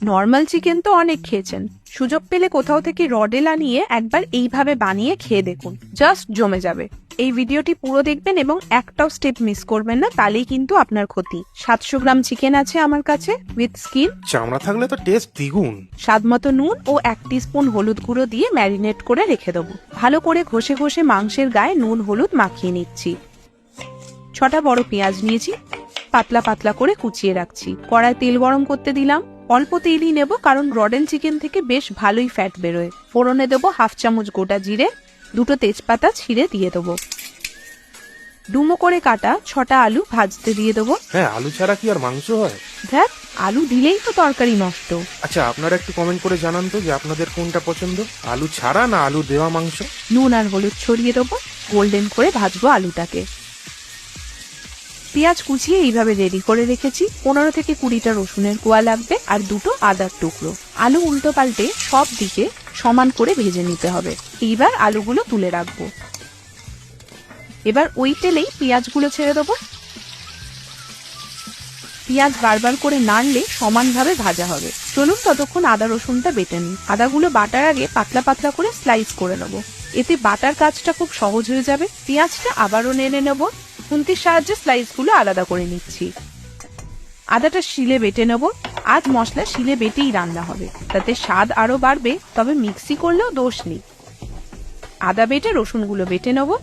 Normal chicken তো অনেক খেয়েছেন। সুযোগ পেলে কোথাও থেকে রডেলা নিয়ে একবার এইভাবে বানিয়ে খেয়ে দেখুন। জাস্ট জমে যাবে। এই ভিডিওটি পুরো দেখবেন এবং একটাও স্টেপ মিস করবেন না তাহলেই কিন্তু আপনার ক্ষতি। সাতশো গ্রাম চিকেন আছে আমার কাছে উইথ স্কিন চামড়া থাকলে তো টেস্ট দ্বিগুণ। স্বাদ মতো নুন ও এক স্পুন হলুদ গুঁড়ো দিয়ে ম্যারিনেট করে রেখে দেবো। ভালো করে ঘষে ঘষে মাংসের গায়ে নুন হলুদ মাখিয়ে নিচ্ছি। ছটা বড় পেঁয়াজ নিয়েছি পাতলা পাতলা করে কুচিয়ে রাখছি। কড়ায় তেল গরম করতে দিলাম। অল্প তেলই নেব কারণ রডেন চিকেন থেকে বেশ ভালোই ফ্যাট বেরোয়। ফোড়নে দেবো হাফ চামচ গোটা জিরে দুটো তেজপাতা ছিঁড়ে দিয়ে দেবো। ডুমো করে কাটা ছটা আলু ভাজতে দিয়ে দেবো। হ্যাঁ আলু ছাড়া কি আর মাংস হয়? দেখ আলু দিলেই তো তরকারি নষ্ট। আচ্ছা আপনারা একটু কমেন্ট করে জানান তো যে আপনাদের কোনটা পছন্দ আলু ছাড়া না আলু দেওয়া মাংস? নুন আর হলুদ ছড়িয়ে দেবো গোল্ডেন করে ভাজবো আলুটাকে। পেঁয়াজ কুচিয়ে এইভাবে রেডি করে রেখেছি। পনেরো থেকে কুড়িটা রসুনের কোয়া লাগবে আর দুটো আদার টুকরো। আলু উল্টো পাল্টে সব দিকে সমান করে ভেজে নিতে হবে। এইবার আলুগুলো তুলে রাখব। এবার ওই তেলেই পেঁয়াজগুলো ছেড়ে দেবো। পেঁয়াজ বারবার করে নাড়লে সমানভাবে ভাজা হবে। চলুন ততক্ষণ আদা রসুনটা বেটে নিই। আদাগুলো বাটার আগে পাতলা পাতলা করে স্লাইস করে নেব। এতে বাটার কাজটা খুব সহজ হয়ে যাবে। পেঁয়াজটা আবারও নেড়ে নেব। খুন্তির সাহায্যে স্লাইসগুলো আলাদা করে নিচ্ছি। আদাটা শিলে বেটে নেব। আজ মশলা শিলে বেটেই রান্না হবে। তাতে স্বাদ আরও বাড়বে, তবে মিক্সি করলেও দোষ নেই। আদা বেটে রসুনগুলো বেটে নেব।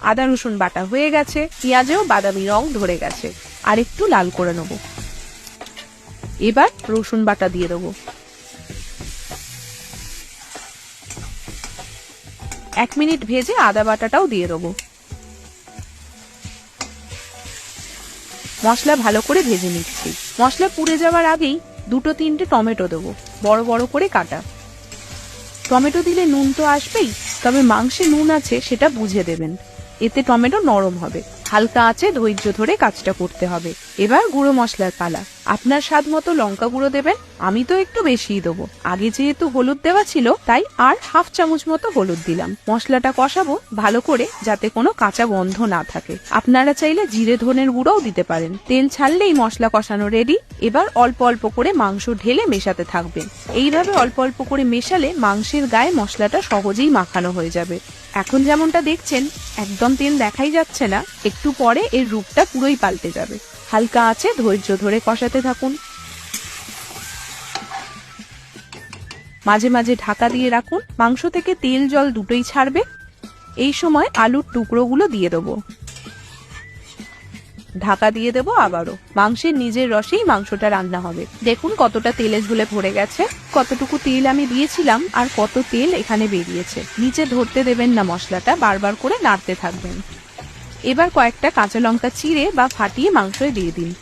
আদা, রসুন বাটা হয়ে গেছে। পেঁয়াজেও বাদামি রং ধরে গেছে। আর একটু লাল করে নেব। এবার রসুন বাটা দিয়ে দেবো। এক মিনিট ভেজে আদা বাটাটাও দিয়ে দেবো। মশলা ভালো করে ভেজে নিচ্ছি। মশলা পুড়ে যাওয়ার আগেই দুটো তিনটে টমেটো দেবো, বড় বড় করে কাটা। টমেটো দিলে নুন তো আসবেই, তবে মাংসে নুন আছে সেটা বুঝে দেবেন। এতে টমেটো নরম হবে। হালকা আছে ধৈর্য ধরে কাজটা করতে হবে। এবার গুঁড়ো মশলার পালা। আপনার স্বাদ মতো লঙ্কা গুঁড়ো দেবেন, আমি তো একটু বেশিই দেবো। আগে যেহেতু হলুদ দেওয়া ছিল, তাই আর হাফ চামচ মতো হলুদ দিলাম। মশলাটা কষাবো ভালো করে, যাতে কোনো কাঁচা গন্ধ না থাকে। আপনারা চাইলে জিরে ধনের গুঁড়োও দিতে পারেন। তেল ছাড়লেই মশলা কষানো রেডি এবার অল্প অল্প করে মাংস ঢেলে মেশাতে থাকবেন এইভাবে অল্প অল্প করে মেশালে মাংসের গায়ে মশলাটা সহজেই মাখানো হয়ে যাবে। এখন যেমনটা দেখছেন, একদম তেল দেখাই যাচ্ছে না একটু পরে এর রূপটা পুরোই পাল্টে যাবে। হালকা আছে, ধৈর্য ধরে কষাতে থাকুন। মাঝে মাঝে ঢাকা দিয়ে রাখুন। মাংস থেকে তেল জল দুটোই ছাড়বে। এই সময় আলুর টুকরোগুলো দিয়ে দেবো। ঢাকা দিয়ে দেবো আবারও। মাংসের নিজের রসেই মাংসটা রান্না হবে। দেখুন কতটা তেলে ঝুলে ভরে গেছে। কতটুকু তেল আমি দিয়েছিলাম আর কত তেল এখানে বেরিয়েছে। নিচে ধরতে দেবেন না মশলাটা, বারবার করে নাড়তে থাকবেন। এবার কয়েকটা কাঁচা লঙ্কা চিড়ে বা ফাটিয়ে মাংসে দিয়ে দিন।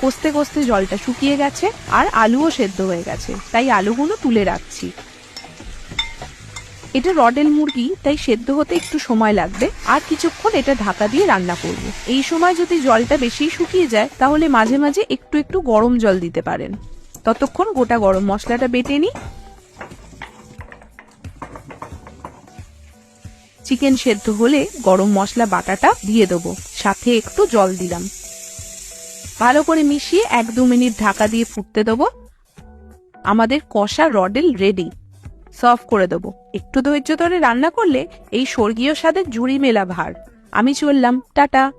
কষতে কষতে জলটা শুকিয়ে গেছে আর আলুও সেদ্ধ হয়ে গেছে, তাই আলুগুলো তুলে রাখছি। এটা রডেল মুরগি, তাই সেদ্ধ হতে একটু সময় লাগবে। আর কিছুক্ষণ এটা ঢাকা দিয়ে রান্না করব। এই সময় যদি জলটা বেশি শুকিয়ে যায়, তাহলে মাঝে মাঝে একটু একটু গরম জল দিতে পারেন। ততক্ষণ গোটা গরম মশলাটা বেটে নিই। চিকেন সেদ্ধ হলে গরম মশলা বাটাটা দিয়ে দেবো। সাথে একটু জল দিলাম। ভালো করে মিশিয়ে এক দু মিনিট ঢাকা দিয়ে ফুটতে দেবো। আমাদের কষা রডেল রেডি। সার্ভ করে দেবো। একটু ধৈর্য ধরে রান্না করলে এই স্বর্গীয় স্বাদের জুড়ি মেলা ভার। আমি চললাম, টাটা।